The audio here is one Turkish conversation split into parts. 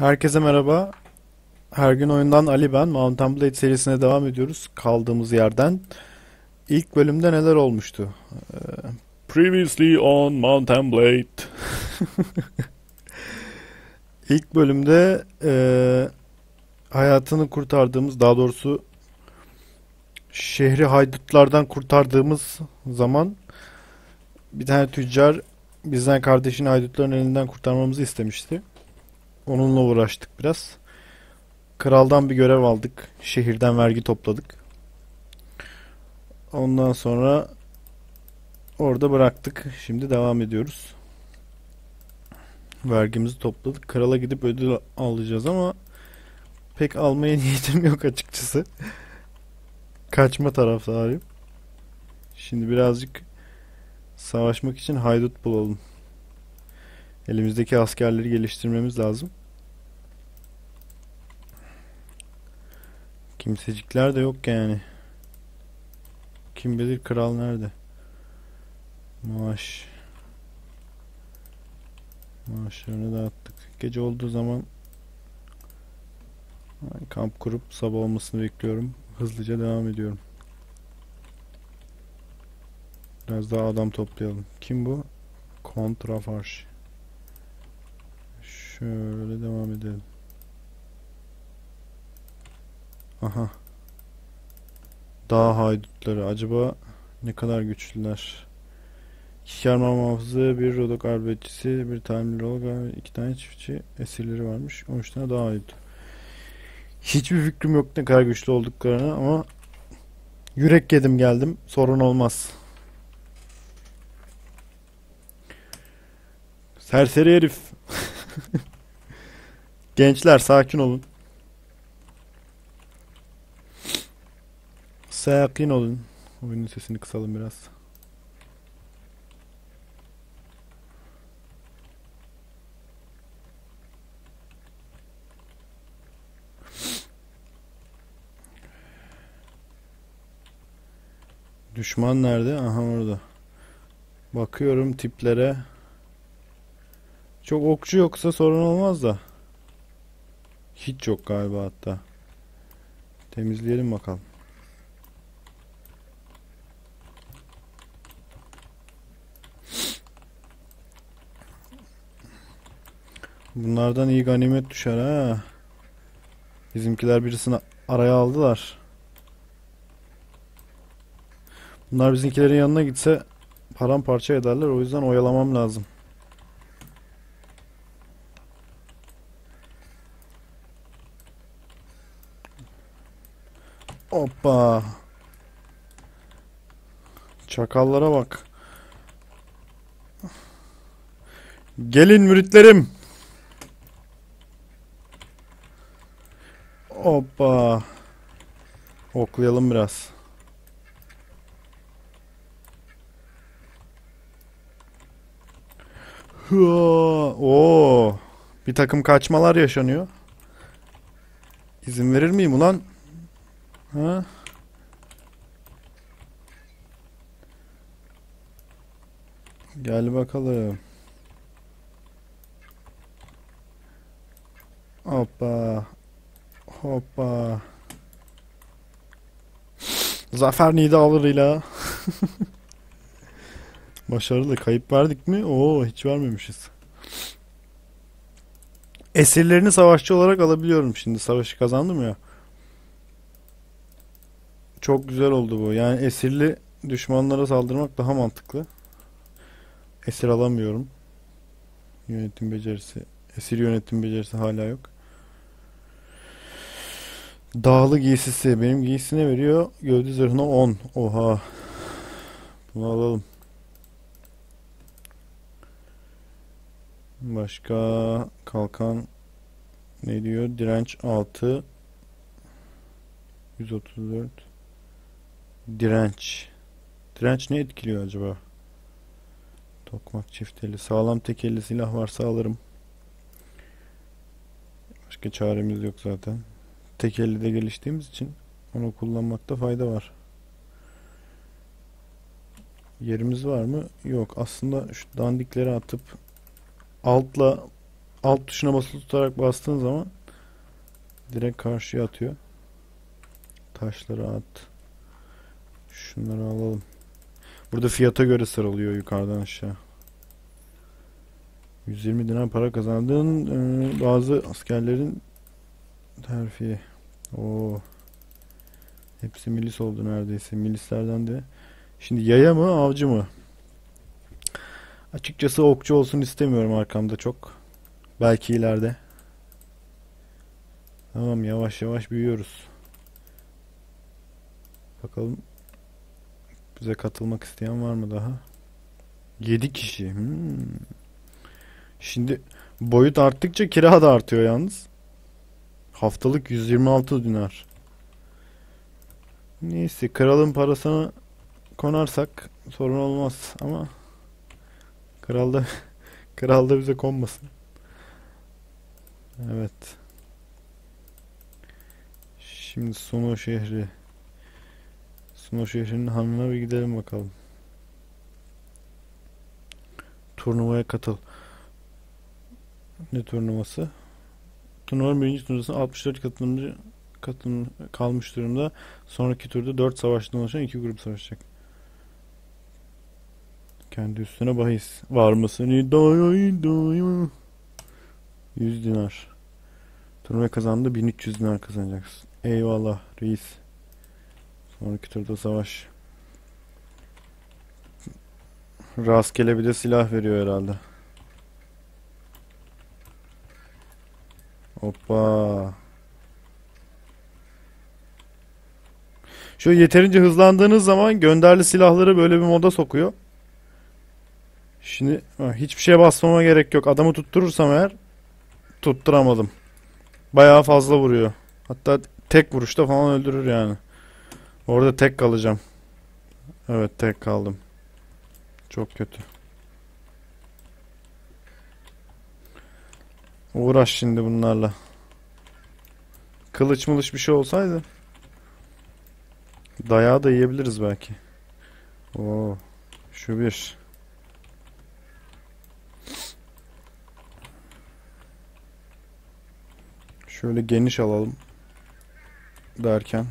Herkese merhaba. Her gün oyundan Ali ben. Mountain Blade serisine devam ediyoruz kaldığımız yerden. İlk bölümde neler olmuştu? Ee, Previously on Mountain Blade. İlk bölümde e, hayatını kurtardığımız, daha doğrusu şehri haydutlardan kurtardığımız zaman bir tane tüccar bizden kardeşini haydutların elinden kurtarmamızı istemişti. Onunla uğraştık biraz. Kraldan bir görev aldık. Şehirden vergi topladık. Ondan sonra orada bıraktık. Şimdi devam ediyoruz. Vergimizi topladık. Krala gidip ödül alacağız ama pek almaya niyetim yok açıkçası. Kaçma taraftarıyım. Şimdi birazcık savaşmak için haydut bulalım. Elimizdeki askerleri geliştirmemiz lazım. Kimsecikler de yok yani. Kim bilir kral nerede? Maaş. Maaşlarını dağıttık. Gece olduğu zaman kamp kurup sabah olmasını bekliyorum. Hızlıca devam ediyorum. Biraz daha adam toplayalım. Kim bu? Kontrafarş. Şöyle devam edelim. Aha. Dağ haydutları. Acaba ne kadar güçlüler? İki kerman muhafızı, bir rodok arbetçisi, bir tamirli rodok, iki tane çiftçi esirleri varmış. 13 tane dağ haydut. Hiçbir fikrim yok ne kadar güçlü olduklarını ama yürek yedim geldim. Sorun olmaz. Serseri herif. Gençler sakin olun. Sakin olun. Oyunun sesini kısalım biraz. Düşman nerede? Aha orada. Bakıyorum tiplere. Çok okçu yoksa sorun olmaz da. Hiç yok galiba hatta. Temizleyelim bakalım. Bunlardan iyi ganimet düşer ha. Bizimkiler birisini araya aldılar. Bunlar bizimkilerin yanına gitse paramparça ederler. O yüzden oyalamam lazım. Hoppa. Çakallara bak. Gelin müritlerim. Hoppa. Oklayalım biraz. Oo. Bir takım kaçmalar yaşanıyor. İzin verir miyim ulan? Ha? Gel bakalım. Hoppa. Hoppa. Zafer nidalarıyla. Başarılı. Kayıp verdik mi? Oo hiç vermemişiz. Esirlerini savaşçı olarak alabiliyorum şimdi. Savaşı kazandım ya. Çok güzel oldu bu. Yani esirli düşmanlara saldırmak daha mantıklı. Esir alamıyorum. Yönetim becerisi. Esir yönetim becerisi hala yok. Dağlı giysisi. Benim giysisi ne veriyor? Gövde zırhına 10. Oha. Bunu alalım. Başka kalkan ne diyor? Direnç 6. 134. Direnç. Direnç ne etkiliyor acaba? Tokmak çifteli. Sağlam tekelli silah varsa alırım. Başka çaremiz yok zaten. Tekelli de geliştiğimiz için onu kullanmakta fayda var. Yerimiz var mı? Yok. Aslında şu dandikleri atıp altla alt tuşuna basılı tutarak bastığın zaman direkt karşıya atıyor. Taşları at. Şunları alalım. Burada fiyata göre sıralıyor yukarıdan aşağı. 120 dinar para kazandın. Ee, bazı askerlerin terfi. Oo. Hepsi milis oldu neredeyse. Milislerden de. Şimdi yaya mı avcı mı? Açıkçası okçu olsun istemiyorum arkamda çok. Belki ileride. Tamam yavaş yavaş büyüyoruz. Bakalım bize katılmak isteyen var mı daha? 7 kişi. Hmm. Şimdi boyut arttıkça kira da artıyor yalnız. Haftalık 126 dinar. Neyse kralın parasını konarsak sorun olmaz ama kral da kral da bize konmasın. Evet. Şimdi Suno şehri. Suno şehrinin hanına bir gidelim bakalım. Turnuvaya katıl. Ne turnuvası? Turnuvanın birinci turnuvasında 64 katılımcı katılım kalmış durumda. Sonraki turda 4 savaştan oluşan iki grup savaşacak. Kendi üstüne bahis. Var mısın iddiaya? 100 dinar. Turnuva kazandı 1300 dinar kazanacaksın. Eyvallah reis. Sonraki turda savaş. Rastgele bir de silah veriyor herhalde. Hoppa. Şöyle yeterince hızlandığınız zaman gönderli silahları böyle bir moda sokuyor. Şimdi hiçbir şeye basmama gerek yok. Adamı tutturursam eğer tutturamadım. Bayağı fazla vuruyor. Hatta tek vuruşta falan öldürür yani. Orada tek kalacağım. Evet tek kaldım. Çok kötü. Uğraş şimdi bunlarla. Kılıç mılıç bir şey olsaydı. Dayağı da yiyebiliriz belki. Oo, şu bir. Şöyle geniş alalım. Derken.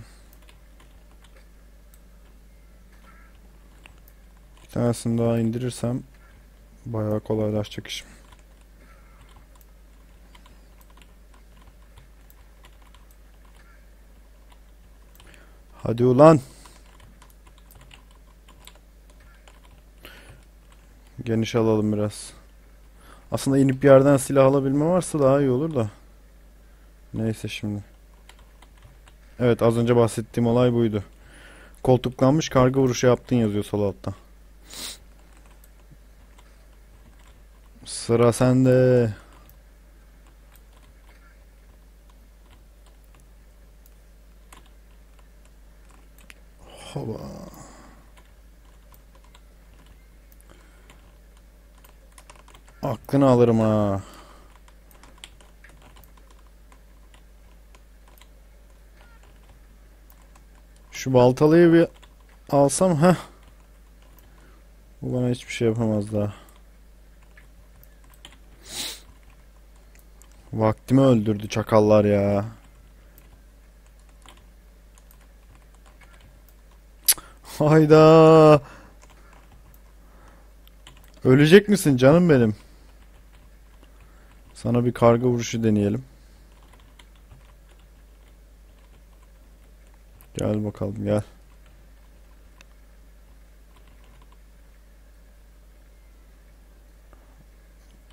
Bir tanesini daha indirirsem bayağı kolaylaşacak işim. Hadi ulan. Geniş alalım biraz. Aslında inip yerden silah alabilme varsa daha iyi olur da. Neyse şimdi. Evet az önce bahsettiğim olay buydu. Koltuklanmış karga vuruşu yaptın yazıyor sol altta. Sıra sende. Aklını alırım ha. Şu baltalıyı bir alsam ha. Bu bana hiçbir şey yapamaz daha. Vaktimi öldürdü çakallar ya. Hayda. Ölecek misin canım benim? Sana bir karga vuruşu deneyelim. Gel bakalım gel.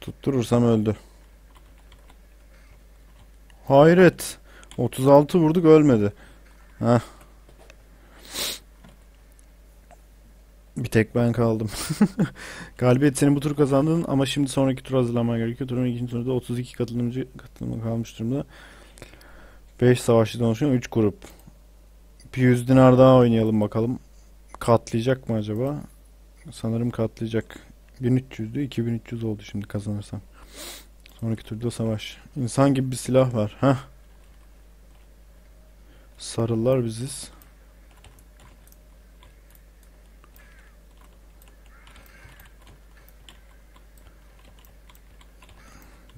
Tutturursam öldü. Hayret. 36 vurduk ölmedi. Heh. Bir tek ben kaldım. Galibiyet senin bu tur kazandın ama şimdi sonraki tur hazırlanman gerekiyor. Turun ikinci turunda 32 katılımcı katılıma kalmış durumda. 5 savaşçıdan oluşan 3 grup. Bir 100 dinar daha oynayalım bakalım. Katlayacak mı acaba? Sanırım katlayacak. 1300'dü 2300 oldu şimdi kazanırsam. Sonraki turda savaş. İnsan gibi bir silah var. Heh. Sarılar biziz.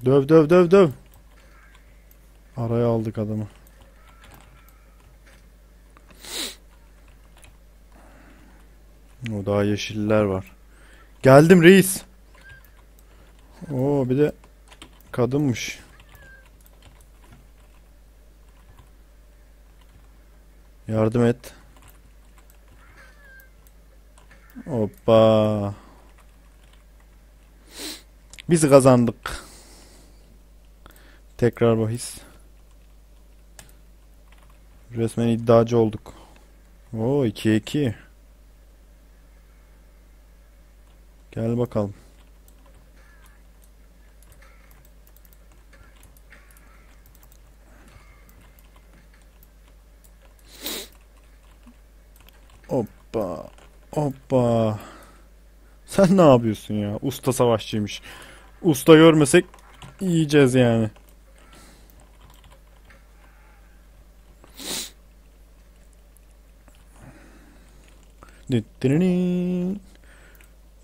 Döv döv döv döv. Araya aldık adamı. O daha yeşiller var. Geldim reis. Oo bir de kadınmış. Yardım et. Hoppa. Biz kazandık. Tekrar bahis. Resmen iddiacı olduk. Oo 2'ye 2. Gel bakalım. Hoppa. Hoppa. Sen ne yapıyorsun ya? Usta savaşçıymış. Usta görmesek yiyeceğiz yani.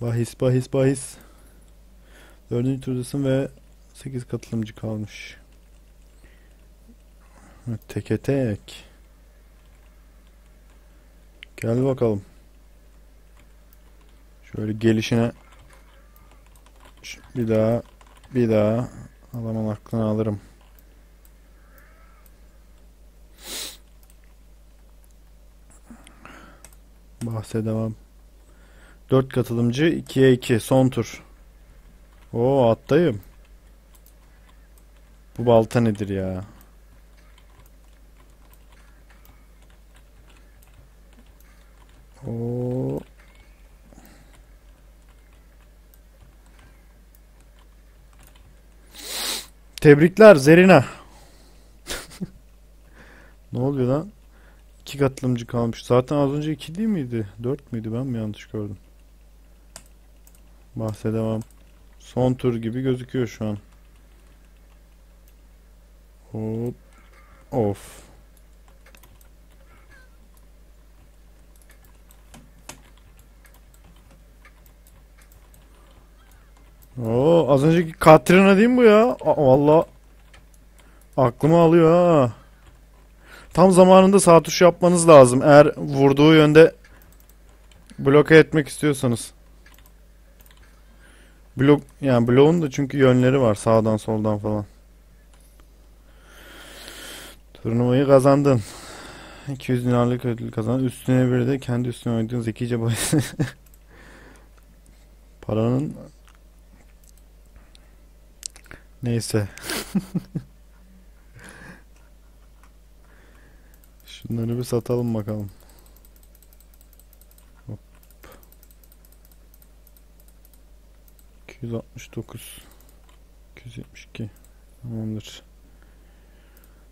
Bahis bahis bahis. Dördüncü turdasın ve 8 katılımcı kalmış. Teke tek. Gel bakalım. Şöyle gelişine bir daha bir daha adamın aklını alırım. Bahse devam. 4 katılımcı 2'ye 2 son tur. Oo attayım. Bu balta nedir ya? Oo. Tebrikler Zerina. Ne oluyor lan? İki katılımcı kalmış. Zaten az önce iki değil miydi? Dört müydü? Ben mi yanlış gördüm? Bahse devam. Son tur gibi gözüküyor şu an. Hop. Of. Oo, az önceki Katrina değil mi bu ya? Aa, Valla aklımı alıyor ha. Tam zamanında sağ tuş yapmanız lazım. Eğer vurduğu yönde bloke etmek istiyorsanız. Blok yani bloğun da çünkü yönleri var sağdan soldan falan. Turnuvayı kazandın. 200 dinarlık ödül kazandın. Üstüne bir de kendi üstüne oynadığın zekice bahis. Paranın neyse. Şunları bir satalım bakalım. Hop. 269 272 Tamamdır.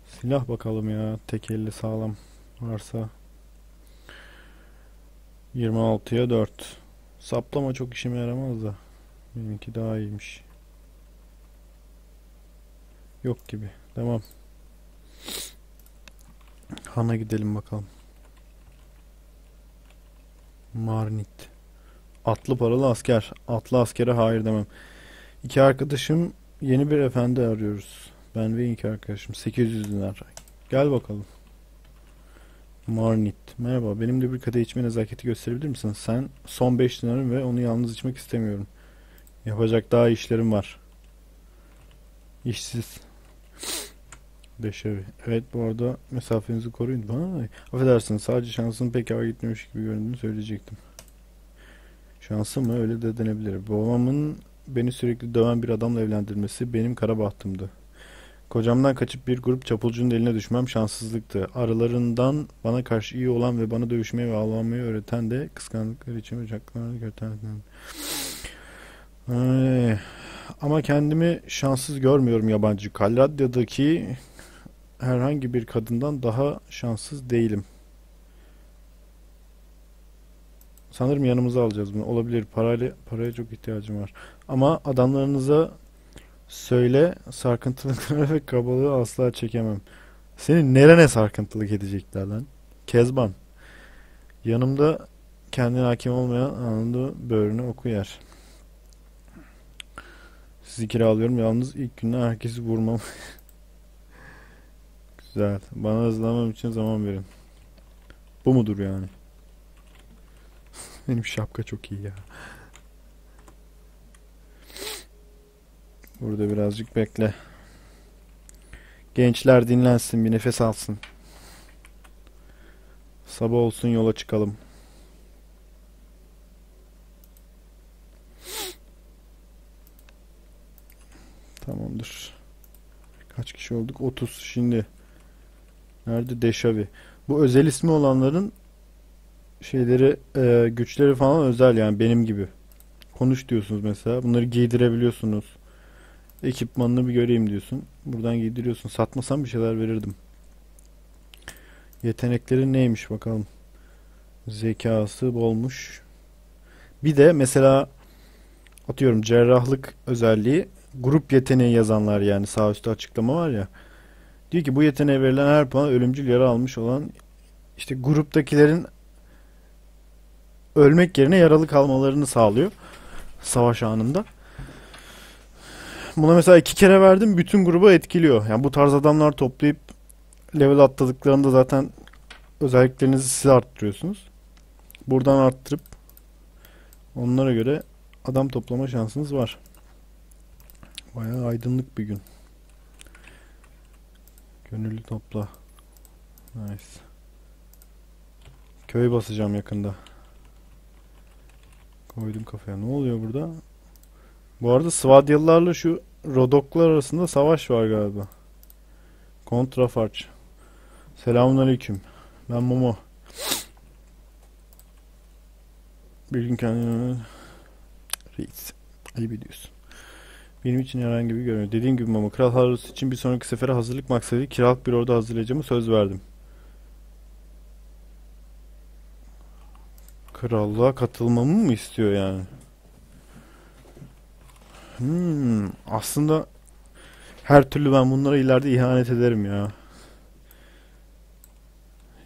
Silah bakalım ya. Tek elli sağlam varsa. 26'ya 4. Saplama çok işime yaramaz da. Benimki daha iyiymiş. Yok gibi. Tamam. Han'a gidelim bakalım. Marnit. Atlı paralı asker. Atlı askere hayır demem. İki arkadaşım yeni bir efendi arıyoruz. Ben ve iki arkadaşım. 800 dinar. Gel bakalım. Marnit. Merhaba. Benimle bir kadeh içme nezaketi gösterebilir misin? Sen son 5 dinarım ve onu yalnız içmek istemiyorum. Yapacak daha işlerim var. İşsiz. Deşevi. Evet bu arada mesafenizi koruyun. Vay. Affedersiniz sadece şansın pek hava gitmemiş gibi göründüğünü söyleyecektim. Şansı mı öyle de denebilir. Babamın beni sürekli döven bir adamla evlendirmesi benim kara bahtımdı. Kocamdan kaçıp bir grup çapulcunun eline düşmem şanssızlıktı. Aralarından bana karşı iyi olan ve bana dövüşmeyi ve ağlamayı öğreten de kıskandıkları için bıçaklarını götürdüler. Ay, Ama kendimi şanssız görmüyorum yabancı. Kalladya'daki herhangi bir kadından daha şanssız değilim. Sanırım yanımıza alacağız bunu. Olabilir. Parayla, paraya çok ihtiyacım var. Ama adamlarınıza söyle sarkıntılıkları ve kabalığı asla çekemem. Seni nerene sarkıntılık edecekler lan? Kezban. Yanımda kendine hakim olmayan anında böğrünü oku yer. Sizi kiralıyorum. Yalnız ilk günden herkesi vurmam. Güzel. Bana hızlanmam için zaman verin. Bu mudur yani? Benim şapka çok iyi ya. Burada birazcık bekle. Gençler dinlensin, bir nefes alsın. Sabah olsun yola çıkalım. Tamamdır. Kaç kişi olduk? 30. Şimdi nerede Deşavi? Bu özel ismi olanların şeyleri, e, güçleri falan özel yani benim gibi. Konuş diyorsunuz mesela. Bunları giydirebiliyorsunuz. Ekipmanını bir göreyim diyorsun. Buradan giydiriyorsun. Satmasam bir şeyler verirdim. Yetenekleri neymiş bakalım. Zekası bolmuş. Bir de mesela atıyorum cerrahlık özelliği grup yeteneği yazanlar yani sağ üstte açıklama var ya. Diyor ki bu yeteneğe verilen her puan ölümcül yara almış olan işte gruptakilerin ölmek yerine yaralı kalmalarını sağlıyor savaş anında. Buna mesela iki kere verdim bütün grubu etkiliyor. Yani bu tarz adamlar toplayıp level atladıklarında zaten özelliklerinizi siz arttırıyorsunuz. Buradan arttırıp onlara göre adam toplama şansınız var. Bayağı aydınlık bir gün. Gönüllü topla. Nice. Köy basacağım yakında. Koydum kafaya. Ne oluyor burada? Bu arada Svadyalılarla şu Rodoklar arasında savaş var galiba. Kontrafarç. Selamünaleyküm. Ben Momo. Bir gün kendime... Reis. Ayıp ediyorsun. Benim için herhangi bir görünüyor. Dediğim gibi Momo. Kral Harus için bir sonraki sefere hazırlık maksadı kiralık bir ordu hazırlayacağımı söz verdim. Krallığa katılmamı mı istiyor yani? Hmm, aslında her türlü ben bunlara ileride ihanet ederim ya.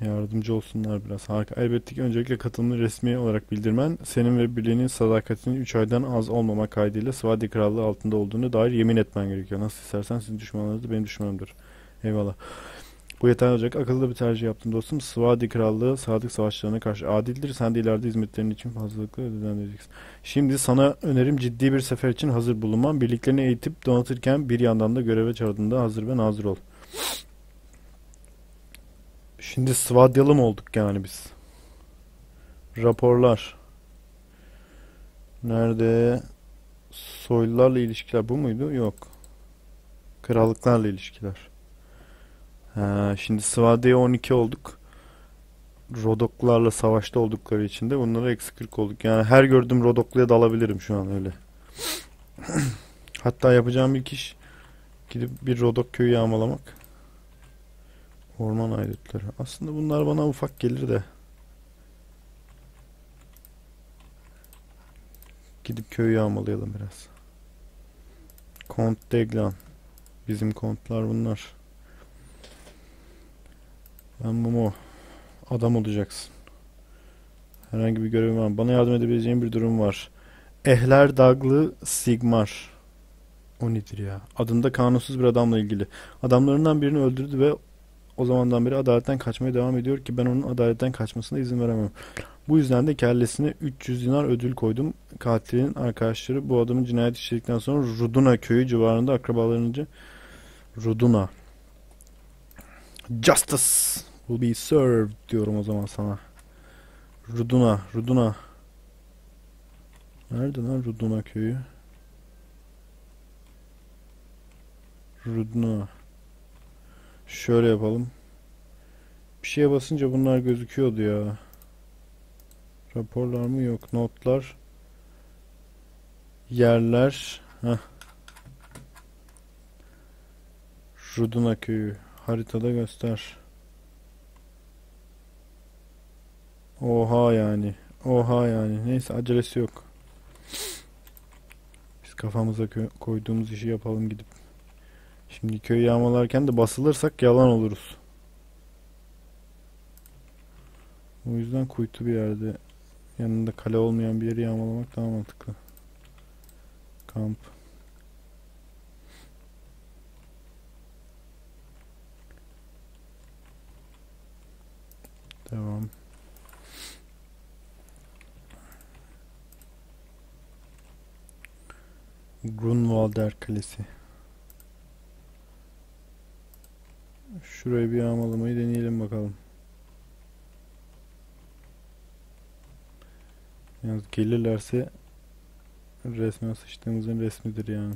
Yardımcı olsunlar biraz. Harika. Elbette ki öncelikle katılımını resmi olarak bildirmen, senin ve birliğinin sadakatinin 3 aydan az olmamak kaydıyla Svadi Krallığı altında olduğunu dair yemin etmen gerekiyor. Nasıl istersen sizin düşmanlarınız da benim düşmanımdır. Eyvallah. Bu yeterli olacak. Akıllı bir tercih yaptın dostum. Svadi Krallığı sadık savaşçılarına karşı adildir. Sen de ileride hizmetlerin için fazlalıkla ödüleneceksin. Şimdi sana önerim ciddi bir sefer için hazır bulunman. Birliklerini eğitip donatırken bir yandan da göreve çağırdığında hazır ve nazır ol. Şimdi Svadyalı mı olduk yani biz? Raporlar. Nerede? Soylularla ilişkiler bu muydu? Yok. Krallıklarla ilişkiler. Ha, şimdi Svadya'ya 12 olduk. Rodoklarla savaşta oldukları için de bunlara eksi 40 olduk. Yani her gördüğüm Rodoklu'ya dalabilirim şu an öyle. Hatta yapacağım ilk iş gidip bir Rodok köyü yağmalamak. Orman aydutları. Aslında bunlar bana ufak gelir de. Gidip köyü yağmalayalım biraz. Kont Deglan. Bizim kontlar bunlar. Ben Momo. Adam olacaksın. Herhangi bir görevim var. Bana yardım edebileceğin bir durum var. Ehler Daglı Sigmar. O nedir ya? Adında kanunsuz bir adamla ilgili. Adamlarından birini öldürdü ve o zamandan beri adaletten kaçmaya devam ediyor ki ben onun adaletten kaçmasına izin veremem. Bu yüzden de kellesine 300 dinar ödül koydum. Katilin arkadaşları bu adamın cinayet işledikten sonra Ruduna köyü civarında akrabalarınca Ruduna Justice will be served diyorum o zaman sana. Ruduna, Ruduna. Nerede lan Ruduna köyü? Ruduna. Şöyle yapalım. Bir şeye basınca bunlar gözüküyordu ya. Raporlar mı yok. Notlar. Yerler. Heh. Ruduna köyü. Haritada göster. Oha yani. Oha yani. Neyse acelesi yok. Biz kafamıza koyduğumuz işi yapalım gidip. Şimdi köyü yağmalarken de basılırsak yalan oluruz. O yüzden kuytu bir yerde yanında kale olmayan bir yeri yağmalamak daha mantıklı. Kamp. Devam. Grunwalder Kalesi. Şurayı bir yağmalamayı deneyelim bakalım. Yalnız gelirlerse resmen sıçtığımızın resmidir yani.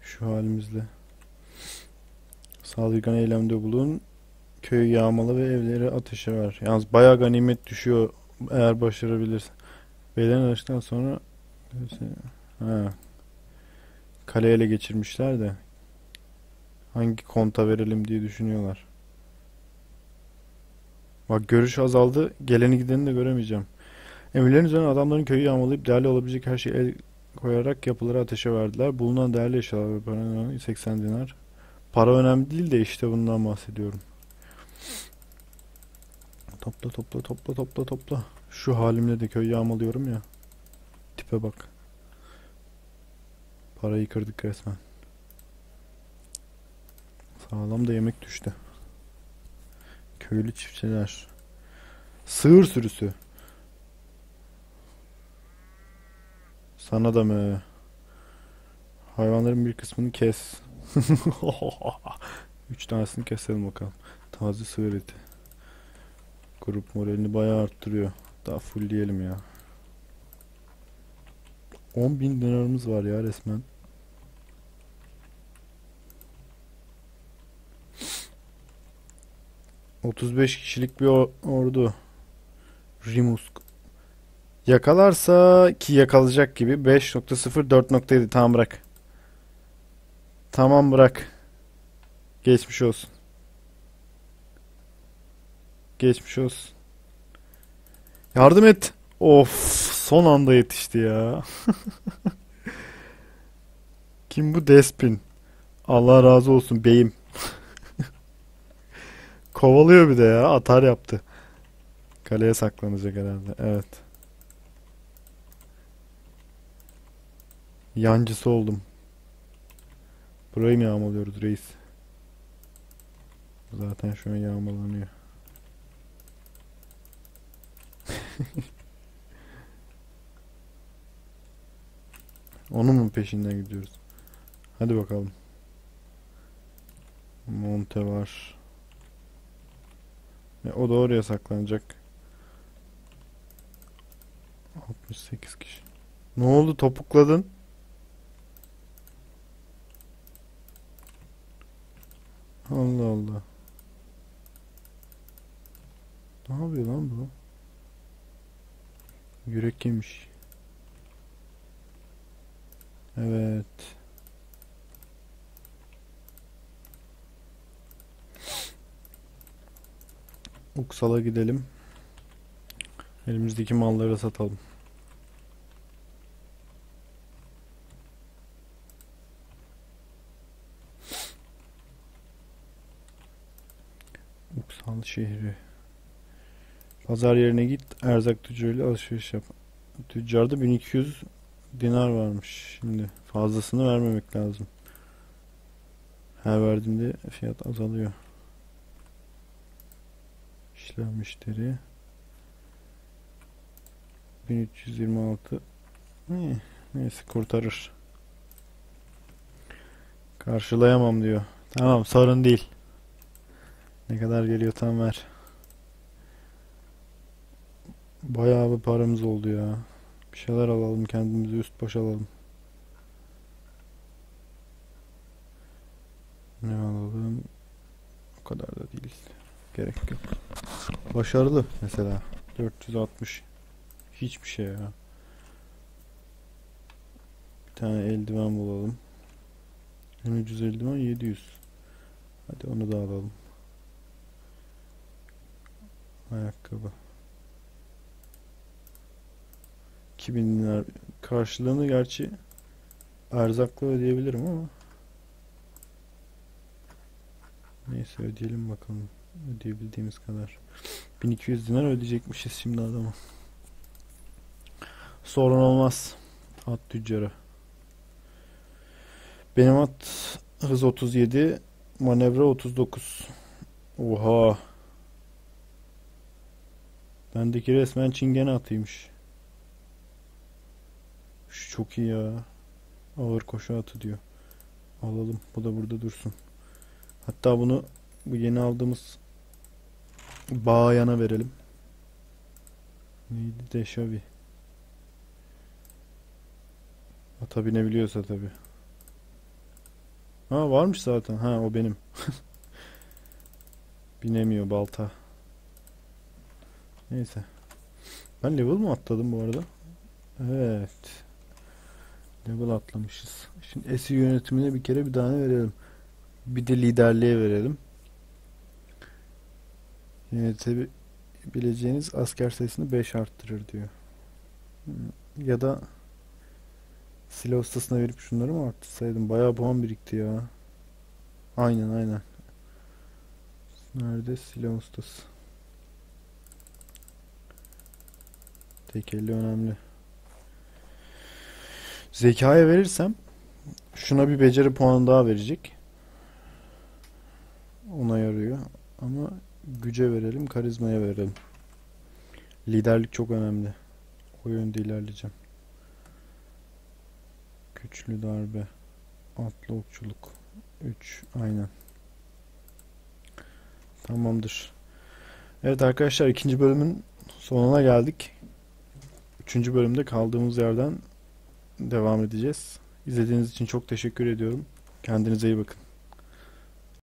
Şu halimizle. Saldırgan eylemde bulun. Köyü yağmalı ve evleri ateşe ver. Yalnız bayağı ganimet düşüyor eğer başarabilirsin. Beylerin arasından sonra ha. Kale ele geçirmişler de hangi konta verelim diye düşünüyorlar. Bak görüş azaldı. Geleni gideni de göremeyeceğim. Emirlerin üzerine adamların köyü yağmalayıp değerli olabilecek her şeyi el koyarak yapıları ateşe verdiler. Bulunan değerli eşyalar ve para 80 dinar. Para önemli değil de işte bundan bahsediyorum. Topla topla topla topla topla. Şu halimle de köy yağmalıyorum ya. Tipe bak. Parayı kırdık resmen. Sağlam da yemek düştü. Köylü çiftçiler. Sığır sürüsü. Sana da mı? Hayvanların bir kısmını kes. Üç tanesini keselim bakalım. Taze sığır eti. Grup moralini bayağı arttırıyor. Daha fullleyelim ya. 10 bin dinarımız var ya resmen. ...35 kişilik bir or- ordu. Rimusk. Yakalarsa ki yakalayacak gibi 5.0 4.7 tamam bırak. Tamam bırak. Geçmiş olsun. Geçmiş olsun. Yardım et. Of son anda yetişti ya. Kim bu Despin? Allah razı olsun beyim. Kovalıyor bir de ya. Atar yaptı. Kaleye saklanacak herhalde. Evet. Yancısı oldum. Burayı mı yağmalıyoruz reis? Zaten şu an yağmalanıyor. Onun mu peşinden gidiyoruz? Hadi bakalım. Monte var. O da oraya saklanacak. 68 kişi. Ne oldu topukladın? Allah Allah. Ne yapıyor lan bu? Yürek yemiş. Evet. Uksal'a gidelim. Elimizdeki malları satalım. Uksal şehri. Pazar yerine git. Erzak tüccarıyla alışveriş yap. Tüccarda 1200 dinar varmış. Şimdi fazlasını vermemek lazım. Her verdiğimde fiyat azalıyor. İşlem müşteri 1326 İyi, neyse kurtarır. Karşılayamam diyor. Tamam sorun değil. Ne kadar geliyor tam ver. Bayağı bir paramız oldu ya. Bir şeyler alalım kendimize üst baş alalım. Ne alalım? O kadar da değil. Gerek yok. Başarılı mesela. 460. Hiçbir şey ya. Bir tane eldiven bulalım. 1300 eldiven 700. Hadi onu da alalım. Ayakkabı. 2000 dinar karşılığını gerçi erzakla ödeyebilirim ama neyse ödeyelim bakalım ödeyebildiğimiz kadar 1200 dinar ödeyecekmişiz şimdi adama sorun olmaz at tüccarı benim at hız 37 manevra 39 oha Bendeki resmen çingene atıymış. Şu çok iyi ya. Ağır koşu atı diyor. Alalım. Bu da burada dursun. Hatta bunu bu yeni aldığımız Bağyan'a verelim. Neydi? Deşavi. Ata binebiliyorsa tabii. Ha varmış zaten. Ha o benim. Binemiyor balta. Neyse. Ben level mı atladım bu arada? Evet. Level atlamışız. Şimdi esi yönetimine bir kere bir tane verelim. Bir de liderliğe verelim. Yönetebileceğiniz asker sayısını 5 arttırır diyor. Hmm, Ya da silah ustasına verip şunları mı arttırsaydım? Bayağı puan birikti ya. Aynen aynen. Nerede silah ustası? Tekelli önemli. Zekaya verirsem şuna bir beceri puanı daha verecek. Ona yarıyor. Ama güce verelim, karizmaya verelim. Liderlik çok önemli. O yönde ilerleyeceğim. Güçlü darbe. Atlı okçuluk. 3. Aynen. Tamamdır. Evet arkadaşlar ikinci bölümün sonuna geldik. Üçüncü bölümde kaldığımız yerden devam edeceğiz. İzlediğiniz için çok teşekkür ediyorum. Kendinize iyi bakın.